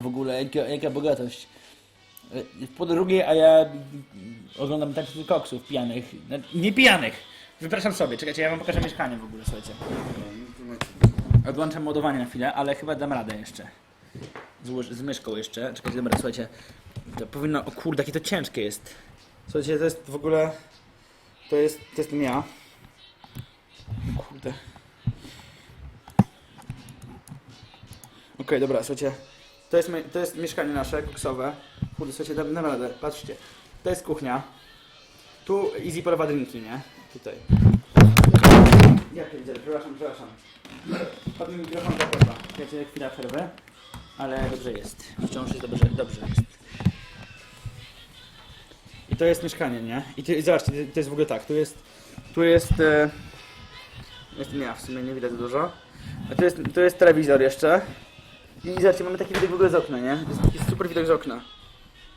w ogóle, jaka, jaka bogatość. Po drugie, a ja oglądam taksy koksów pijanych. Znaczy, Nie pijanych! Wypraszam sobie, czekajcie, ja wam pokażę mieszkanie w ogóle, słuchajcie. Odłączam ładowanie na chwilę, ale chyba dam radę jeszcze. Z, z myszką jeszcze. Czekajcie, dobra, słuchajcie. To powinno, o kurde, jakie to ciężkie jest. Słuchajcie, to jest w ogóle... To jest, to jestem ja. Kurde. Okej, dobra, słuchajcie. To jest, to jest mieszkanie nasze, koksowe. Kurde, słuchajcie, dam, dam radę. Patrzcie. To jest kuchnia. Tu easy polewa drinki, nie? Tutaj. Ja pierdzielę, przepraszam, przepraszam. Padł mi mikrofon do płota. Wiecie, chwila przerwy. Ale dobrze jest. Wciąż jest dobrze, dobrze jest. I to jest mieszkanie, nie? I, ty, i zobaczcie, to jest w ogóle tak. Tu jest... Tu jest... E, jestem ja, w sumie nie widać dużo. A tu jest, tu jest telewizor jeszcze. I zobaczcie, mamy taki widok w ogóle z okna, nie? Jest taki super widok z okna.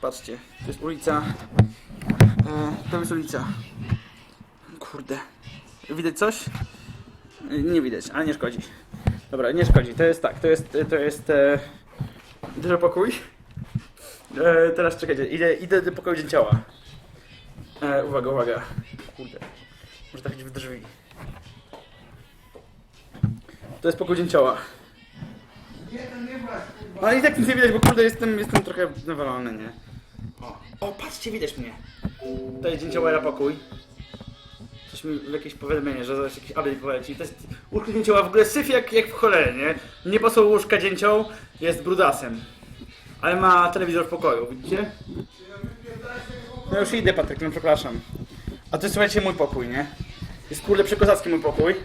Patrzcie, to jest ulica. E, to jest ulica. Kurde. Widać coś? E, Nie widać, ale nie szkodzi. Dobra, nie szkodzi. To jest tak, to jest, to jest e, duży pokój. E, teraz czekajcie, idę, idę do pokoju dzięcioła. E, uwaga, uwaga. Kurde. Może trafić w drzwi. To jest pokój dzięcioła. No i tak nic nie widać, bo kurde jestem, jestem trochę nawalony, nie? O, patrzcie, widać mnie. To jest dzięciołera pokój. Coś mi jakieś powiadomienie, że zaraz jakiś update poleci. To jest łóżko dzięcioła w ogóle syf jak, jak w cholerę, nie? Nie po są łóżka dzięcioł, jest brudasem. Ale ma telewizor w pokoju, widzicie? No już idę Patryk, no przepraszam. A to jest słuchajcie mój pokój, nie? Jest kurde przekozacki mój pokój.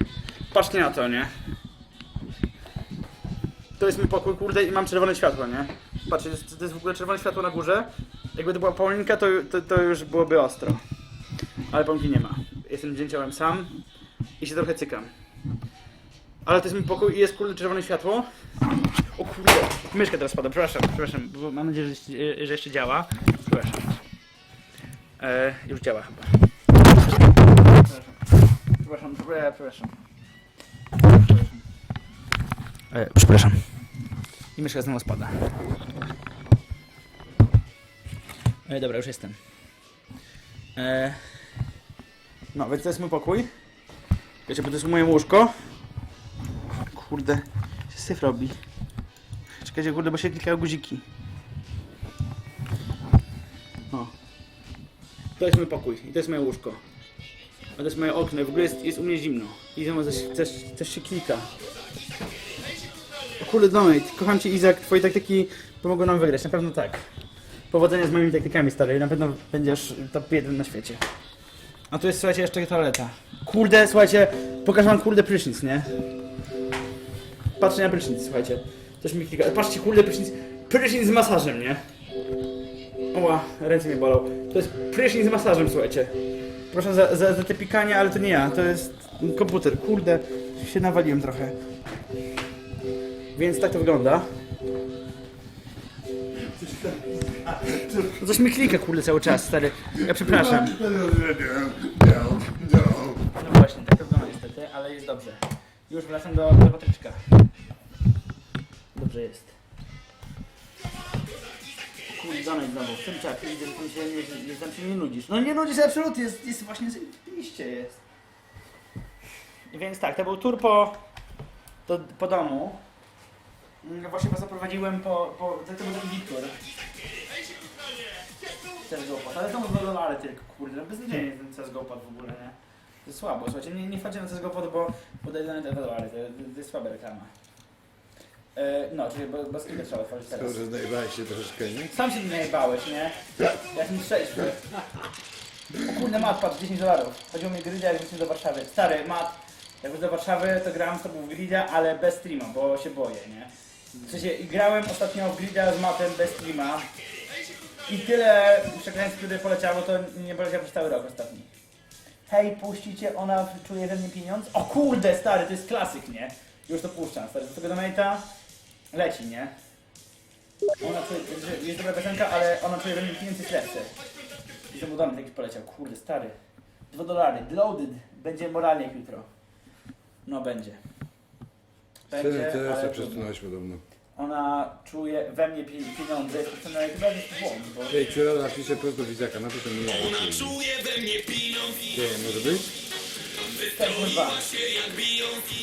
Patrzcie na to, nie? To jest mój pokój, kurde, i mam czerwone światło, nie? Patrzcie, to jest, w ogóle czerwone światło na górze. Jakby to była Paulinka, to, to, to już byłoby ostro. Ale Paulinki nie ma. Jestem dzięciołem sam i się trochę cykam. Ale to jest mój pokój i jest kurde czerwone światło. O kurde, myszka teraz spada, przepraszam, przepraszam, bo mam nadzieję, że, że jeszcze działa. Przepraszam. E, już działa chyba. Przepraszam, przepraszam. przepraszam. E, przepraszam. I myszka znowu spada. E, dobra, już jestem. E, no, więc to jest mój pokój. Wiecie, bo to jest moje łóżko. Kurde, się syf robi. Czekajcie, kurde, bo się klikają guziki. O. To jest mój pokój i to jest moje łóżko. A to jest moje okno w ogóle jest, jest u mnie zimno. I znowu coś, coś, coś się klika. Kurde, Donate, kocham cię Izak, twoje taktyki pomogą nam wygrać, na pewno tak. Powodzenia z moimi taktykami, stary, na pewno będziesz top 1 na świecie. A tu jest, słuchajcie, jeszcze toaleta. Kurde, słuchajcie, pokażę wam kurde prysznic, nie? Patrzcie na prysznic, słuchajcie. Coś mi klika. Patrzcie, kurde prysznic. Prysznic z masażem, nie? Oła, ręce mnie bolą. To jest prysznic z masażem, słuchajcie. Proszę za, za, za te pikanie, ale to nie ja, to jest komputer. Kurde, się nawaliłem trochę. Więc tak to wygląda. Coś mi klika, kurde, cały czas, stary. Ja przepraszam. No właśnie, tak to wygląda niestety, ale jest dobrze. Już wracam do, do Patryczka. Dobrze jest. Kurde, Donald znowu, w tym czasie widzę, że tam się nie, że tam się nie nudzisz. No nie nudzisz absolutnie, jest, jest właśnie zajebiście jest. Więc tak, to był tour po, do, po domu. Mm, Właśnie was zaprowadziłem po, po to, to był taki Wiktor. CSGO ale to dwa dolary tylko, kurde, beznadziejnie ten CSGO w ogóle, nie? To jest słabo, słuchajcie, nie, nie wchodźcie na CSGO bo podejdę na te 2 dolary, to, to, jest słaba reklama. E, no, czyli bo- bez kilka trzeba otworzyć teraz. Dobrze, znajowałeś się troszeczkę, nie? Sam się najebałeś, nie? Ja jestem trzeźwy. O kurde, mat, patrz, 10 dolarów. Chodziło mi Gridia, jak wróciłem do Warszawy. Stary, mat, jak wrócę do Warszawy, to gram z tobą w Gridia, ale bez streama, bo się boję, nie? W sensie, grałem ostatnio w Gridia z matem bez streama i tyle przekleństw, które poleciało, to nie poleciało przez cały rok ostatni. Hej, puścicie, ona czuje we mnie pieniądz? O kurde, stary, to jest klasyk, nie? Już to puszczam, stary, z tego donate'a leci, nie? Ona czuje, jest dobra piosenka, ale ona czuje we mnie pieniędzy jest lepsze. I znowu donatek jakiś poleciał, kurde, stary. Dwa dolary, loaded, będzie moralnie jutro. No będzie. Wtedy teraz ale się trudno. podobno. ona czuje we mnie pi- pieniądze, jest to chyba jest błąd, bo... Ej, Ciurel napisze prosto widziaka, napisze mi nie Czuje we mnie pieniądz Ty, może być? Tak, kurwa.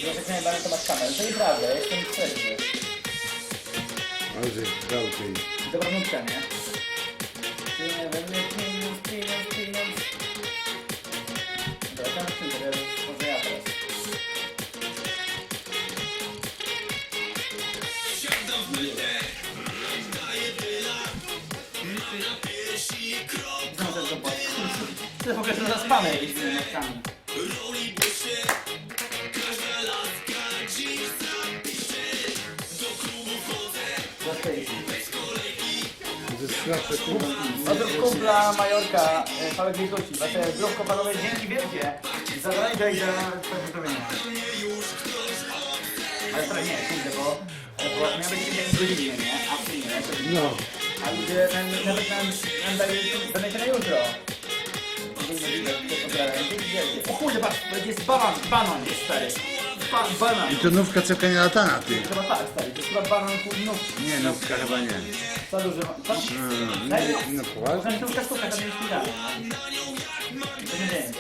Ja tak najbardziej to masz kamerę. To nieprawda, ja jestem trzeźwy. Ale że dał tej. Dobra nutka, nie? Czuje we mnie wchodzę Do tej. To jest straszne kurwa. Otóż kumpla Majorka, e, Paweł Gryguci, wasze zdrówko panowie, dzięki wielkie. Zadanie do i za powiadomienia. Ale to nie, kurde, bo, bo miał być 1 godziny, nie? A w nie, to No. A ludzie nam, nawet nam, nam dali zadanie na jutro. O kurde, patrz, jest banan, banan jest stary. Ba, banan. I to nówka całka nie latana, ty. Chyba tak, stary, to jest chyba banan pół nówki. Nie, nówka chyba nie. Za duży, co? Mm, Daj no, no. no poważnie? Może nówka sztuka, to nie jest midalne. To nie wiem,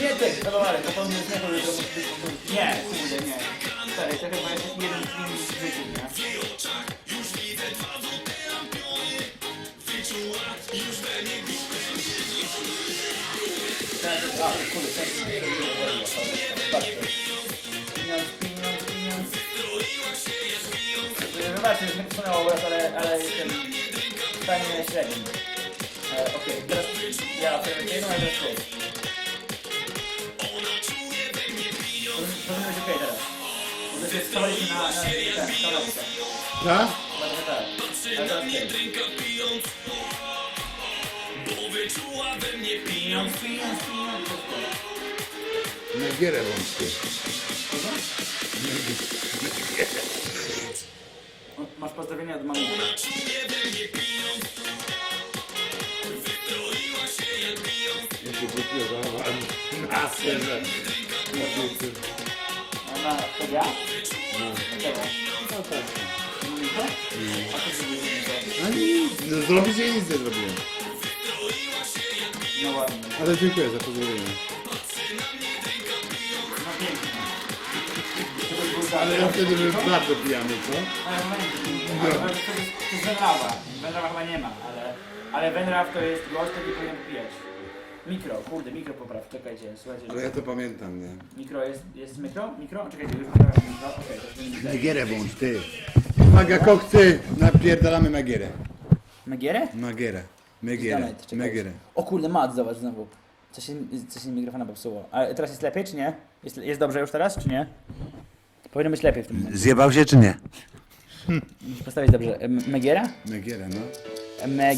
Nie, tak, zadowolę, to powinien. Nie, kurde, nie. Stary, to chyba jest jeden z nich w życiu, nie? Już już Tak, a, kurde, tak, Patrzcie. Pieniądz, pieniądz, pieniądz. Wybaczcie, że nie posunęło obraz, ale, ale jestem w stanie średnim. E, Okej, teraz ja sobie jedną, a teraz ty. Powinno być okej teraz. Na, na, na, na, na, na, Tak? Ale teraz ty. drinka pijąc Bo wyczuła we mnie. Na gierę Masz pozdrowienia mnie Wystroiła się jak pijąc. Na. To ja? No. No tak. Moniko? A zrobiłeś Moniko? A nic, no zrobić ja nic nie zrobiłem. No ładnie. Ale dziękuję za pozdrowienie. No pięknie. Ale ja wtedy byłem bardzo pijany, co? Ale moment, ale to jest, to jest Wenrawa. Wenrawa chyba nie ma, ale, ale Wenraw to jest gość, który powinien pijać. Mikro, kurde, mikro popraw, czekajcie, słuchajcie. Ale ja to pamiętam, nie? Mikro jest, jest mikro? Mikro? Czekajcie, już wybrałem mikro, okej, to jest Na gierę włącz, ty. Uwaga, kokcy, napierdalamy Magierę. Megierę? Magierę. Megierę. Czekaj. Megierę. O kurde, mat, zobacz znowu. Coś się, coś się mikrofona popsuło. Ale teraz jest lepiej, czy nie? Jest, jest dobrze już teraz, czy nie? Powinno być lepiej w tym momencie. Zjebał się czy nie? Musisz postawić dobrze. M- Megiera? Megierę, no. Me